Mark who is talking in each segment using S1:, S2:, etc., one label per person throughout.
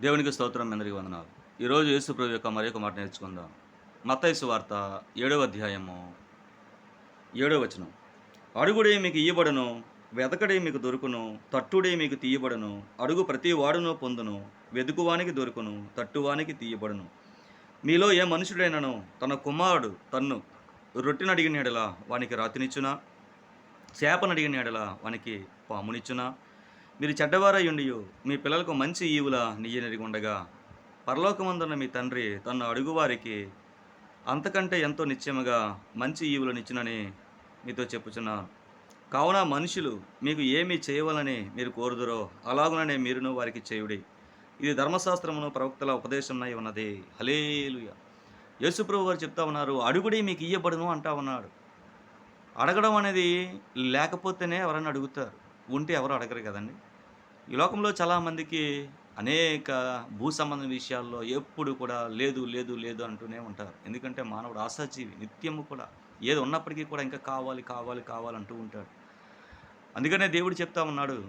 S1: దేవునికి స్తోత్రం అందరికీ వందనాలు. ఈరోజు యేసుప్రభు యొక్క మరి ఒక మాట నేర్చుకుందాం. మత్తైసు వార్త ఏడవ అధ్యాయము ఏడవ వచనం. అడుగుడే మీకు ఇయ్యబడను వెతకడే మీకు దొరుకును తట్టుడే మీకు తీయబడును అడుగు ప్రతి వాడును పొందును వెదుకువానికి దొరుకును తట్టువానికి తీయబడును. మీలో ఏ మనుషుడైనను తన కుమారుడు తన్ను రొట్టెను అడిగిన ఎడల వానికి రాతినిచ్చునా? చేపను అడిగిన ఎడల వానికి పామునిచ్చునా? మీరు చెడ్డవారై మీ పిల్లలకు మంచి ఈవుల నియ్యనెరిగుండగా పరలోకమందున్న మీ తండ్రి తన అడుగువారికి అంతకంటే ఎంతో నిత్యముగా మంచి ఈవులనిచ్చునని మీతో చెప్పుచున్నాను. కావున మనుషులు మీకు ఏమి చేయవలని మీరు కోరుదురో అలాగుననే మీరును వారికి చేయుడి. ఇది ధర్మశాస్త్రమును ప్రవక్తల ఉపదేశంనై ఉన్నది. హలేలుయ యేసుప్రభు గారు చెప్తా ఉన్నారు అడుగుడి మీకు ఇయ్యబడును అంటా ఉన్నాడు. అడగడం అనేది లేకపోతేనే ఎవరైనా అడుగుతారు. ఉంటే ఎవరు అడగరు కదండి? ఈ లోకంలో చాలామందికి అనేక భూ సంబంధ విషయాల్లో ఎప్పుడు కూడా లేదు లేదు లేదు అంటూనే ఉంటారు. ఎందుకంటే మానవుడు ఆశాజీవి నిత్యము కూడా. ఏది ఉన్నప్పటికీ కూడా ఇంకా కావాలి కావాలి కావాలి అంటూ ఉంటాడు. అందుకనే దేవుడు చెప్తా ఉన్నాడు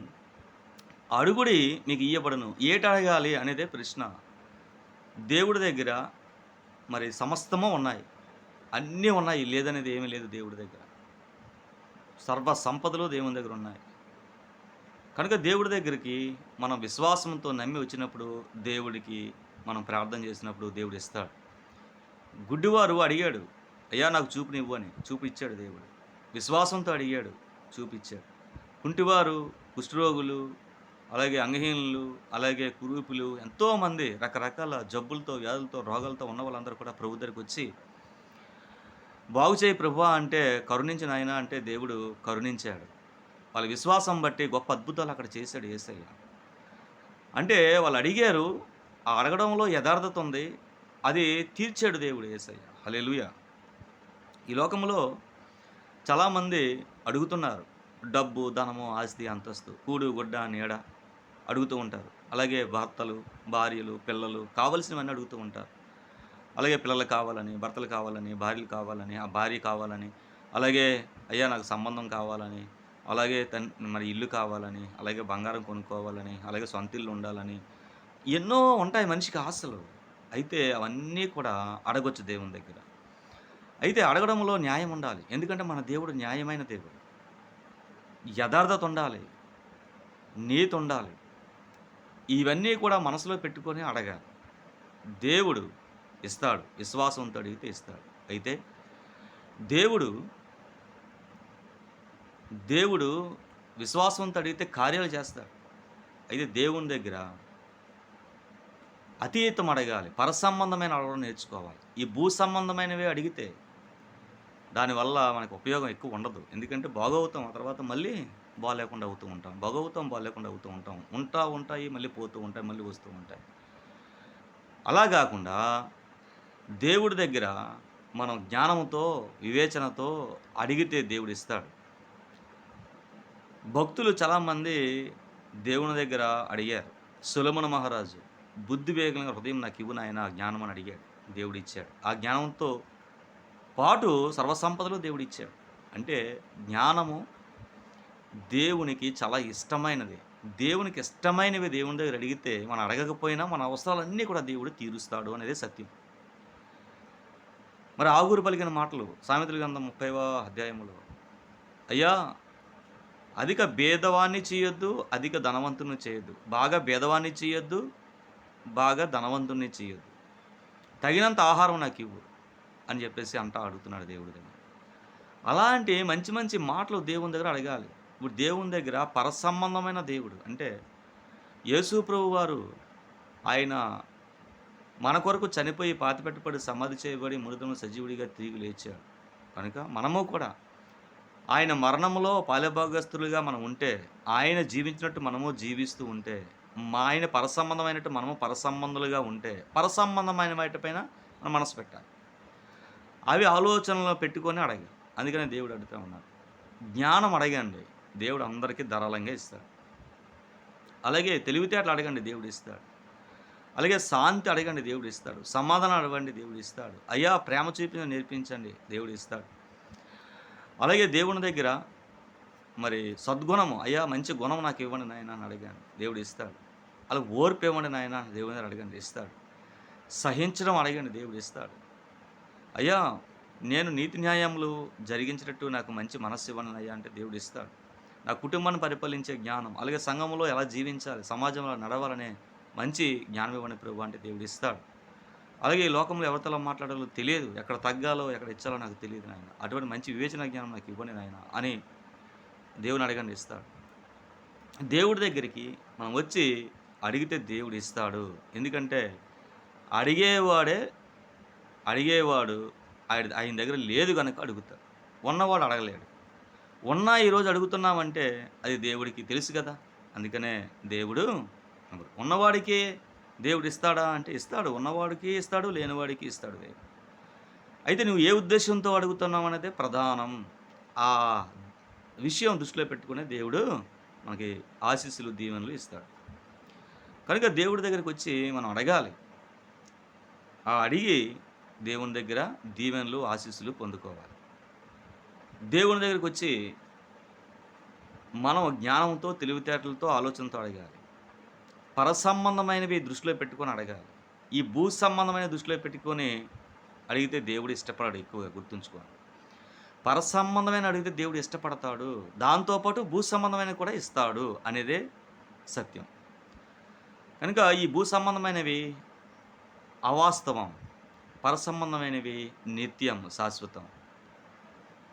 S1: అడుగుడి మీకు ఇయ్యబడను. ఏట అడగాలి? అనేదే ప్రశ్న. దేవుడి దగ్గర మరి సమస్తము ఉన్నాయి. అన్నీ ఉన్నాయి. లేదనేది ఏమీ లేదు దేవుడి దగ్గర. సర్వ సంపదలు దేవుని దగ్గర ఉన్నాయి. కనుక దేవుడి దగ్గరికి మనం విశ్వాసంతో నమ్మి వచ్చినప్పుడు దేవుడికి మనం ప్రార్థన చేసినప్పుడు దేవుడు ఇస్తాడు. గుడ్డివారు అడిగాడు అయ్యా నాకు చూపునివ్వు అని. చూపిచ్చాడు దేవుడు. విశ్వాసంతో అడిగాడు చూపిచ్చాడు కుంటివారు కుష్ఠరోగులు అలాగే అంగహీనులు అలాగే కురూపులు ఎంతోమంది రకరకాల జబ్బులతో వ్యాధులతో రోగాలతో ఉన్న వాళ్ళందరూ కూడా ప్రభు దగ్గరికి వచ్చి బాగు చేయి ప్రభు అంటే కరుణించిన ఆయన అంటే దేవుడు కరుణించాడు. వాళ్ళ విశ్వాసం బట్టి గొప్ప అద్భుతాలు అక్కడ చేశాడు ఏసయ్య. అంటే వాళ్ళు అడిగారు ఆ అడగడంలో యథార్థత ఉంది అది తీర్చాడు దేవుడు ఏసయ్య. హలెలుయ ఈ లోకంలో చాలామంది అడుగుతున్నారు డబ్బు ధనము ఆస్తి అంతస్తు కూడు గుడ్డ నీడ అడుగుతూ ఉంటారు. అలాగే భర్తలు భార్యలు పిల్లలు కావలసినవన్నీ అడుగుతూ ఉంటారు. అలాగే పిల్లలు కావాలని భర్తలు కావాలని భార్యలు కావాలని ఆ భార్య కావాలని అలాగే అయ్యా నాకు సంబంధం కావాలని అలాగే తన్ మరి ఇల్లు కావాలని అలాగే బంగారం కొనుక్కోవాలని అలాగే సొంత ఇల్లు ఉండాలని ఎన్నో ఉంటాయి మనిషికి ఆశలు. అయితే అవన్నీ కూడా అడగొచ్చు దేవుని దగ్గర. అయితే అడగడంలో న్యాయం ఉండాలి. ఎందుకంటే మన దేవుడు న్యాయమైన దేవుడు. యథార్థత ఉండాలి. నీతి ఉండాలి. ఇవన్నీ కూడా మనసులో పెట్టుకొని అడగాలి. దేవుడు ఇస్తాడు. విశ్వాసంతో అడిగితే ఇస్తాడు. అయితే దేవుడు దేవుడు విశ్వాసంతో అడిగితే కార్యాలు చేస్తాడు. అయితే దేవుని దగ్గర అతీతం అడగాలి. పరసంబంధమైన అడగడం నేర్చుకోవాలి. ఈ భూ సంబంధమైనవి అడిగితే దానివల్ల మనకు ఉపయోగం ఎక్కువ ఉండదు. ఎందుకంటే బాగవుతాం ఆ తర్వాత మళ్ళీ బాగాలేకుండా అవుతూ ఉంటాం. బాగవుతాం బాగాలేకుండా అవుతూ ఉంటాం. ఉంటా ఉంటాయి మళ్ళీ పోతూ ఉంటాయి మళ్ళీ వస్తూ ఉంటాయి. అలా కాకుండా దేవుడి దగ్గర మనం జ్ఞానంతో వివేచనతో అడిగితే దేవుడు ఇస్తాడు. భక్తులు చాలామంది దేవుని దగ్గర అడిగారు సులమన మహారాజు బుద్ధి వేగంగా హృదయం నాకు ఇవ్వు నాయన ఆ జ్ఞానం అని అడిగాడు దేవుడు ఇచ్చాడు ఆ జ్ఞానంతో పాటు సర్వసంపదలు దేవుడు ఇచ్చాడు అంటే జ్ఞానము దేవునికి చాలా ఇష్టమైనది. దేవునికి ఇష్టమైనవి దేవుని దగ్గర అడిగితే మనం అడగకపోయినా మన అవసరాలన్నీ కూడా దేవుడు తీరుస్తాడు అనేది సత్యం. మరి ఆగురు పలికిన మాటలు సామెతల గ్రంథం ముప్పైవ అధ్యాయములో అయ్యా అధిక భేదవాన్ని చేయొద్దు అధిక ధనవంతుని చేయొద్దు. బాగా భేదవాన్ని చేయొద్దు బాగా ధనవంతుని చేయొద్దు. తగినంత ఆహారం నాకు ఇవ్వు అని చెప్పేసి అంటా అడుగుతున్నాడు దేవుడి దగ్గర. అలాంటి మంచి మంచి మాటలు దేవుని దగ్గర అడగాలి. ఇప్పుడు దేవుని దగ్గర పరసంబంధమైన దేవుడు అంటే యేసు ప్రభు వారు ఆయన మన కొరకు చనిపోయి పాతిపెట్టబడి సమాధి చేయబడి మృదును సజీవుడిగా తిరిగి లేచాడు. కనుక మనము కూడా ఆయన మరణంలో పాలభాగస్తులుగా మనం ఉంటే ఆయన జీవించినట్టు మనము జీవిస్తూ ఉంటే మా ఆయన పరసంబంధమైనట్టు మనము పరసంబంధులుగా ఉంటే పరసంబంధమైన వాటిపైన మనం మనసు పెట్టాలి. అవి ఆలోచనలు పెట్టుకొని అడగాలి. అందుకని దేవుడు అడుగుతూ ఉన్నాడు. జ్ఞానం అడగండి. దేవుడు అందరికీ ధారాళంగా ఇస్తాడు. అలాగే తెలివితేటలు అడగండి దేవుడు ఇస్తాడు. అలాగే శాంతి అడగండి దేవుడు ఇస్తాడు. సమాధానం అడగండి దేవుడు ఇస్తాడు. అయ్యా ప్రేమ చూపించి నేర్పించండి దేవుడు ఇస్తాడు. అలాగే దేవుని దగ్గర మరి సద్గుణము అయ్యా మంచి గుణం నాకు ఇవ్వండి నాయన అని అడిగాను. దేవుడు ఇస్తాడు. అలా ఓర్పు ఇవ్వండి నాయన దేవుని దగ్గర అడగండి ఇస్తాడు. సహించడం అడగండి దేవుడు ఇస్తాడు. అయ్యా నేను నీతి న్యాయములు జరిగించినట్టు నాకు మంచి మనస్సు ఇవ్వండి అయ్యా అంటే దేవుడు ఇస్తాడు. నా కుటుంబాన్ని పరిపాలించే జ్ఞానం అలాగే సంఘంలో ఎలా జీవించాలి సమాజంలో నడవాలనే మంచి జ్ఞానం ఇవ్వండి ప్రభు అంటే దేవుడు ఇస్తాడు. అలాగే ఈ లోకంలో ఎవరితో మాట్లాడాలో తెలియదు. ఎక్కడ తగ్గాలో ఎక్కడ ఇచ్చాలో నాకు తెలియదు నాయన. అటువంటి మంచి వివేచన జ్ఞానం నాకు ఇవ్వండి నాయన అని దేవుని అడగండి ఇస్తాడు. దేవుడి దగ్గరికి మనం వచ్చి అడిగితే దేవుడు ఇస్తాడు. ఎందుకంటే అడిగేవాడే అడిగేవాడు ఆయన ఆయన దగ్గర లేదు కనుక అడుగుతాడు. ఉన్నవాడు అడగలేడు. ఉన్నా ఈరోజు అడుగుతున్నామంటే అది దేవుడికి తెలుసు కదా. అందుకనే దేవుడు ఉన్నవాడికి దేవుడు ఇస్తాడా అంటే ఇస్తాడు. ఉన్నవాడికి ఇస్తాడు లేనివాడికి ఇస్తాడు దేవుడు అయితే నువ్వు ఏ ఉద్దేశంతో అడుగుతున్నావు అనేది ప్రధానం. ఆ విషయం దృష్టిలో పెట్టుకునే దేవుడు మనకి ఆశీస్సులు దీవెనలు ఇస్తాడు. కనుక దేవుడి దగ్గరికి వచ్చి మనం అడగాలి. ఆ అడిగి దేవుని దగ్గర దీవెనలు ఆశీస్సులు పొందుకోవాలి. దేవుని దగ్గరికి వచ్చి మనం జ్ఞానంతో తెలివితేటలతో ఆలోచనతో అడగాలి. పరసంబంధమైనవి దృష్టిలో పెట్టుకొని అడగాలి. ఈ భూ సంబంధమైన దృష్టిలో పెట్టుకొని అడిగితే దేవుడు ఇష్టపడాడు ఎక్కువగా గుర్తుంచుకోండి. పరసంబంధమైన అడిగితే దేవుడు ఇష్టపడతాడు దాంతోపాటు భూ సంబంధమైన కూడా ఇస్తాడు అనేదే సత్యం. కనుక ఈ భూ సంబంధమైనవి అవాస్తవం పరసంబంధమైనవి నిత్యం శాశ్వతం.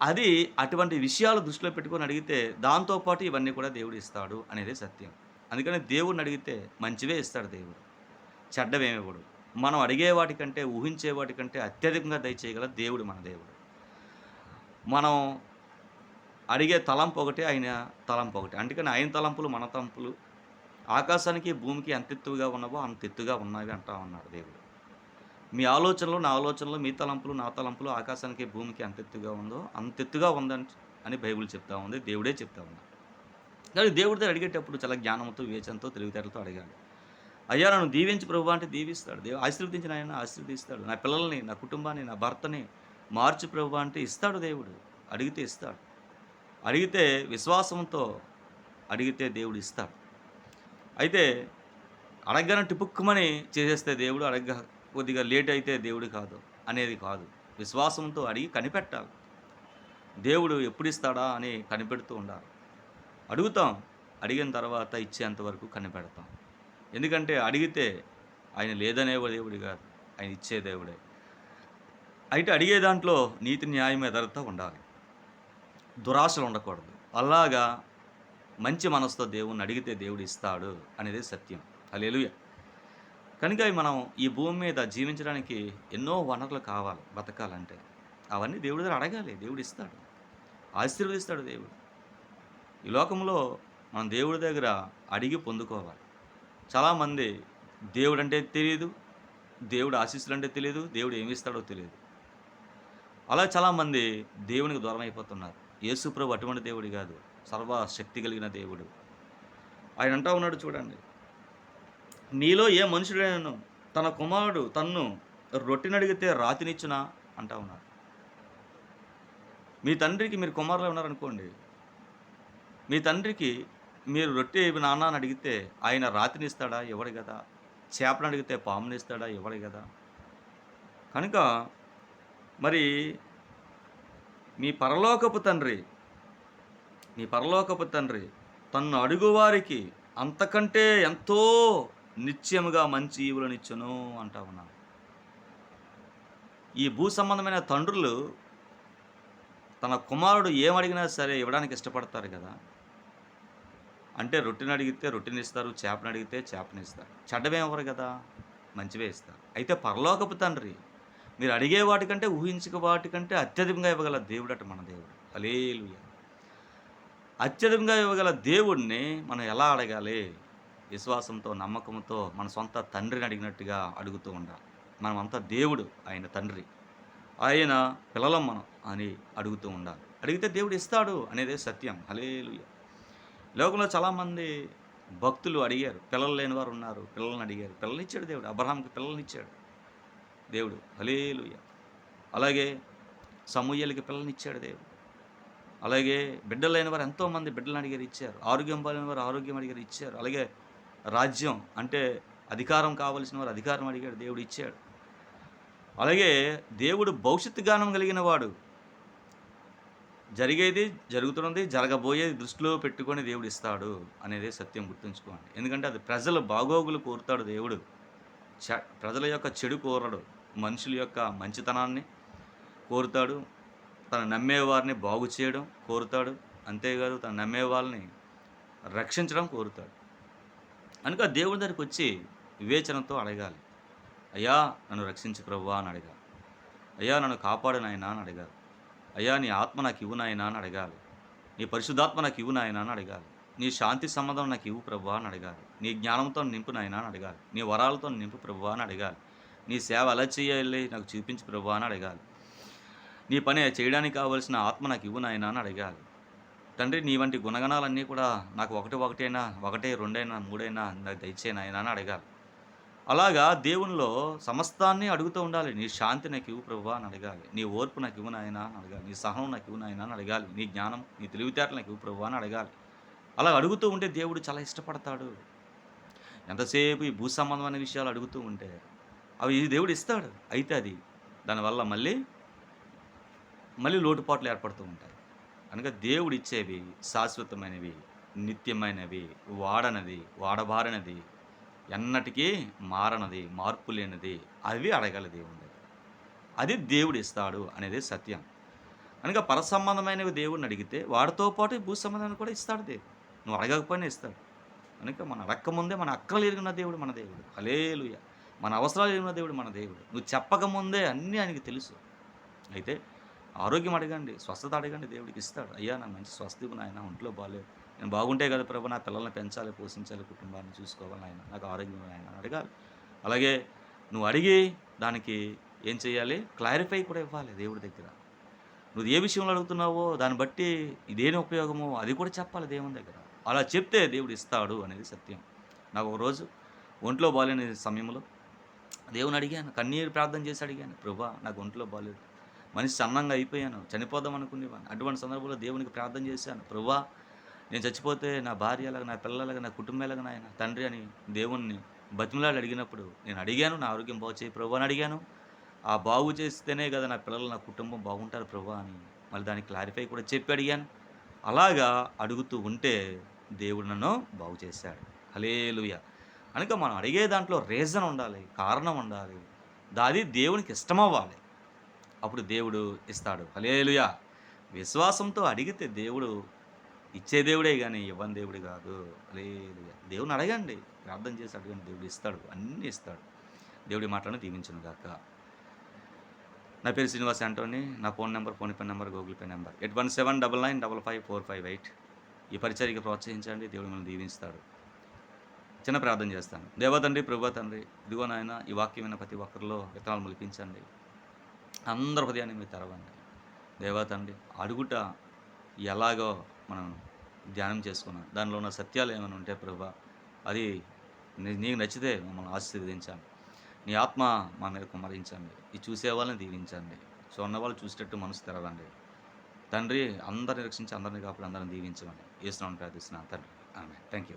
S1: అది అటువంటి విషయాలు దృష్టిలో పెట్టుకొని అడిగితే దాంతోపాటు ఇవన్నీ కూడా దేవుడు ఇస్తాడు అనేది సత్యం. అందుకని దేవుడిని అడిగితే మంచివే ఇస్తాడు దేవుడు. చెడ్డవేమివ్వడు. మనం అడిగే వాటికంటే ఊహించే వాటికంటే అత్యధికంగా దయచేయగల దేవుడు మన దేవుడు. మనం అడిగే తలంపు ఒకటి ఆయన తలంపు ఒకటి. అందుకని ఆయన తలంపులు మన తలంపులు ఆకాశానికి భూమికి ఎంత ఎత్తుగా ఉన్నవో అంత ఎత్తుగా ఉన్నవి అంటా ఉన్నాడు దేవుడు. మీ ఆలోచనలు నా ఆలోచనలు మీ తలంపులు నా తలంపులు ఆకాశానికి భూమికి ఎంత ఎత్తుగా ఉందో అంత ఎత్తుగా ఉందని అని బైబిల్ చెప్తా ఉంది. దేవుడే చెప్తా ఉన్నాడు కానీ దేవుడి దగ్గర అడిగేటప్పుడు చాలా జ్ఞానంతో వివేచనతో తెలివితేటలతో అడగాలి అయ్యా నన్ను దీవించి ప్రభు అంటే దీవిస్తాడు. దేవుడు ఆశీర్వదించిన ఆయన ఆశీర్వదిస్తాడు. నా పిల్లల్ని నా కుటుంబాన్ని నా భర్తని మార్చి ప్రభు అంటే ఇస్తాడు దేవుడు. అడిగితే ఇస్తాడు. అడిగితే విశ్వాసంతో అడిగితే దేవుడు ఇస్తాడు. అయితే అడగగానే టిపుక్కుమని చేసేస్తే దేవుడు అడగ కొద్దిగా లేట్ అయితే దేవుడు కాదు. అనేది కాదు. విశ్వాసంతో అడిగి కనిపెట్టాలి. దేవుడు ఎప్పుడు ఇస్తాడా అని కనిపెడుతూ ఉండాలి. అడుగుతాం. అడిగిన తర్వాత ఇచ్చేంతవరకు కనిపెడతాం. ఎందుకంటే అడిగితే ఆయన లేదనే దేవుడు కాదు. ఆయన ఇచ్చే దేవుడే. అయితే అడిగే దాంట్లో నీతి న్యాయం ఎదరత ఉండాలి. దురాశలు ఉండకూడదు. అలాగా మంచి మనసుతో దేవుణ్ణి అడిగితే దేవుడు ఇస్తాడు అనేది సత్యం. అలెలుయ కనుక మనం ఈ భూమి మీద జీవించడానికి ఎన్నో వనరులు కావాలి బతకాలంటే. అవన్నీ దేవుడి దగ్గర అడగాలి. దేవుడు ఇస్తాడు. ఆశీర్వదిస్తాడు దేవుడు. ఈ లోకంలో మనం దేవుడి దగ్గర అడిగి పొందుకోవాలి. చాలామంది దేవుడు అంటే తెలియదు దేవుడు ఆశీస్సులు అంటే తెలియదు దేవుడు ఏమి ఇస్తాడో తెలియదు అలా చాలామంది దేవునికి దూరం అయిపోతున్నారు యేసుప్రభు అటువంటి దేవుడు కాదు సర్వశక్తి కలిగిన దేవుడు. ఆయన అంటా ఉన్నాడు చూడండి నీలో ఏ మనుషుడైనను తన కుమారుడు తన్ను రొట్టెనడిగితే రాతినిచ్చునా? అంటా ఉన్నాడు మీ తండ్రికి మీరు కుమారులు ఉన్నారనుకోండి మీ తండ్రికి మీరు రొట్టె నాన్న అని అడిగితే ఆయన రాతినిస్తాడా? ఇవ్వడు కదా? చేపను అడిగితే పామునిస్తాడా? ఇవ్వడు కదా? కనుక మరి మీ పరలోకపు తండ్రి మీ పరలోకపు తండ్రి తన్ను అడుగువారికి అంతకంటే ఎంతో నిత్యముగా మంచి ఈవులనిచ్చును అంటా ఉన్నాను ఈ భూ సంబంధమైన తండ్రులు తన కుమారుడు ఏమడిగినా సరే ఇవ్వడానికి ఇష్టపడతారు కదా? అంటే రొట్టెని అడిగితే రొట్టెని ఇస్తారు చేపని అడిగితే చేపని ఇస్తారు. చెడ్డమే ఇవ్వరు కదా? మంచివే ఇస్తారు. అయితే పరలోకపు తండ్రి మీరు అడిగే వాటికంటే ఊహించక వాటికంటే అత్యధికంగా ఇవ్వగల దేవుడట మన దేవుడు. అలేలు అత్యధికంగా ఇవ్వగల దేవుడిని మనం ఎలా అడగాలి? విశ్వాసంతో నమ్మకంతో మన సొంత తండ్రిని అడిగినట్టుగా అడుగుతూ ఉండాలి. మనమంతా దేవుడు ఆయన తండ్రి. ఆయన పిల్లలం మనం అని అడుగుతూ ఉండాలి. అడిగితే దేవుడు ఇస్తాడు అనేదే సత్యం. హలేలుయ లోకంలో చాలామంది భక్తులు అడిగారు పిల్లలు లేని వారు ఉన్నారు పిల్లల్ని అడిగారు. పిల్లల్నిచ్చాడు దేవుడు అబ్రహాంకి పిల్లల్నిచ్చాడు దేవుడు. హలేలుయ అలాగే సమూహలకి పిల్లల్నిచ్చాడు దేవుడు. అలాగే బిడ్డలు లేని వారు ఎంతోమంది బిడ్డలను అడిగారు ఇచ్చారు. ఆరోగ్యం పాలైన వారు ఆరోగ్యం అడిగారు ఇచ్చారు. అలాగే రాజ్యం అంటే అధికారం కావలసిన వారు అధికారం అడిగాడు దేవుడు ఇచ్చాడు. అలాగే దేవుడు భవిష్యత్తు జ్ఞానం కలిగిన వాడు. జరిగేది జరుగుతున్నది జరగబోయేది దృష్టిలో పెట్టుకొని దేవుడు ఇస్తాడు అనేది సత్యం గుర్తుంచుకోండి. ఎందుకంటే అది ప్రజల బాగోగులు కోరుతాడు దేవుడు. చ ప్రజల యొక్క చెడు కోరడు. మనుషుల యొక్క మంచితనాన్ని కోరుతాడు. తను నమ్మేవారిని బాగు చేయడం కోరుతాడు. అంతేకాదు తను నమ్మే వాళ్ళని రక్షించడం కోరుతాడు. కనుక దేవుడి దగ్గరికి వచ్చి వివేచనతో అడగాలి. అయ్యా నన్ను రక్షించు ప్రభువా అని అడగాలి. అయ్యా నన్ను కాపాడు నాయనా అని అడగాలి. అయ్యా నీ ఆత్మ నాకు ఇవ్వు నాయనా అని అడగాలి. నీ పరిశుద్ధాత్మ నాకు ఇవ్వు నాయనా అని అడగాలి. నీ శాంతి సంబంధం నాకు ఇవ్వు ప్రభు అని అడగాలి. నీ జ్ఞానంతో నింపు నాయనా అని అడగాలి. నీ వరాలతో నింపు ప్రభు అని అడగాలి. నీ సేవ ఎలా చేయాలి నాకు చూపించు ప్రభు అని అడగాలి. నీ పని చేయడానికి కావలసిన ఆత్మ నాకు ఇవ్వు నాయనా అని అడగాలి. తండ్రి నీ వంటి గుణగణాలన్నీ కూడా నాకు ఒకటి ఒకటైనా ఒకటే రెండైనా మూడైనా నాకు దయచే నాయనా అని అడగాలి. అలాగా దేవునిలో సమస్తాన్ని అడుగుతూ ఉండాలి. నీ శాంతి నాకు ఇవ్వు ప్రభు అని అడగాలి. నీ ఓర్పు నాకు ఇవ్వు నాయనా అని అడగాలి. నీ సహనం నాకు ఇవ్వు నాయనా అని అడగాలి. నీ జ్ఞానం నీ తెలివితేటలు నాకు ఇవ్వు ప్రభు అని అడగాలి. అలా అడుగుతూ ఉంటే దేవుడు చాలా ఇష్టపడతాడు. ఎంతసేపు ఈ భూ సంబంధమైన విషయాలు అడుగుతూ ఉంటే అవి దేవుడు ఇస్తాడు. అయితే అది దానివల్ల మళ్ళీ మళ్ళీ లోటుపాట్లు ఏర్పడుతూ ఉంటాయి. కనుక దేవుడు ఇచ్చేవి శాశ్వతమైనవి నిత్యమైనవి వాడనది వాడబారనది ఎన్నటికీ మారనది మార్పు లేనిది అవి అడగల దేవుని దగ్గర. అది దేవుడు ఇస్తాడు అనేది సత్యం. కనుక పరసంబంధమైనవి దేవుడిని అడిగితే వాడితో పాటు భూ సంబంధాన్ని కూడా ఇస్తాడు దేవుడు. నువ్వు అడగకపోయినా ఇస్తాడు. కనుక మన అడక్కముందే మన అక్కలు ఎరిగిన దేవుడు మన దేవుడు. అలేలుయ మన అవసరాలు ఎరిగిన దేవుడు మన దేవుడు. నువ్వు చెప్పకముందే అన్నీ ఆయనకి తెలుసు. అయితే ఆరోగ్యం అడగండి స్వస్థత అడగండి దేవుడికి ఇస్తాడు. అయ్యా నాకు మంచి స్వస్థ నాయన ఒంట్లో బాగాలేదు. నేను బాగుంటే కదా ప్రభు నా పిల్లల్ని పెంచాలి పోషించాలి కుటుంబాన్ని చూసుకోవాలి ఆయన నాకు ఆరోగ్యం ఆయన అడగాలి. అలాగే నువ్వు అడిగి దానికి ఏం చేయాలి? క్లారిఫై కూడా ఇవ్వాలి దేవుడి దగ్గర. నువ్వు ఏ విషయంలో అడుగుతున్నావో దాన్ని బట్టి ఇదేని ఉపయోగమో అది కూడా చెప్పాలి దేవుని దగ్గర. అలా చెప్తే దేవుడు ఇస్తాడు అనేది సత్యం. నాకు ఒక రోజు ఒంట్లో బాగాలేని సమయంలో దేవుని అడిగాను కన్నీరు ప్రార్థన చేసి అడిగాను ప్రభా నాకు ఒంట్లో బాగాలేదు మనిషి సన్నంగా అయిపోయాను చనిపోదాం అనుకునేవాను అటువంటి సందర్భంలో దేవునికి ప్రార్థన చేశాను ప్రభా నేను చచ్చిపోతే నా భార్య అలాగ నా పిల్లలాగా నా కుటుంబాలాగా నాయన తండ్రి అని దేవుణ్ణి బతిమలాడు అడిగినప్పుడు నేను అడిగాను నా ఆరోగ్యం బాగు చేయి ప్రభు అని అడిగాను. ఆ బాగు చేస్తేనే కదా నా పిల్లలు నా కుటుంబం బాగుంటారు ప్రభు అని మళ్ళీ దానికి క్లారిఫై కూడా చెప్పి అడిగాను. అలాగా అడుగుతూ ఉంటే దేవుడు నన్ను బాగు చేశాడు. హలేలుయ కనుక మనం అడిగే దాంట్లో రీజన్ ఉండాలి కారణం ఉండాలి. దాది దేవునికి ఇష్టమవ్వాలి. అప్పుడు దేవుడు ఇస్తాడు. హలేలుయ విశ్వాసంతో అడిగితే దేవుడు ఇచ్చే దేవుడే కానీ ఇవ్వని దేవుడు కాదు. లేదు దేవుని అడగండి. ప్రార్థన చేసి అడగండి. దేవుడు ఇస్తాడు. అన్నీ ఇస్తాడు. దేవుడి మాటలను దీవించను గాక. నా పేరు శ్రీనివాస్ అంటోని నా phone number PhonePe number Google Pay number. Eight one seven double nine double five four five eight. ఈ పరిచర్యకి ప్రోత్సహించండి. దేవుడు మిమ్మల్ని దీవిస్తాడు చిన్న ప్రార్థన చేస్తాను. దేవతండ్రి ప్రభా తండ్రి ఇదిగో నాయన ఈ వాక్యమైన ప్రతి ఒక్కరిలో విత్తనాలు మొలిపించండి. అందరి హృదయాన్ని మీరు తెరవండి. దేవతండ్రి అడుగుట ఎలాగో మనం ధ్యానం చేసుకున్నాను దానిలో ఉన్న సత్యాలు ఏమైనా ఉంటే ప్రభా అది నీ- నీకు నచ్చితే మమ్మల్ని ఆశీర్వదించాను నీ ఆత్మ మా మీద కుమరించండి ఈ చూసే వాళ్ళని దీవించండి. సో ఉన్న వాళ్ళు చూసేటట్టు మనసు తెరవండి. తండ్రి అందరిని రక్షించి అందరిని కాపాడు అందరిని దీవించమని వేస్తున్నాను ప్రార్థిస్తున్నాను తండ్రి ఆమె థ్యాంక్ యూ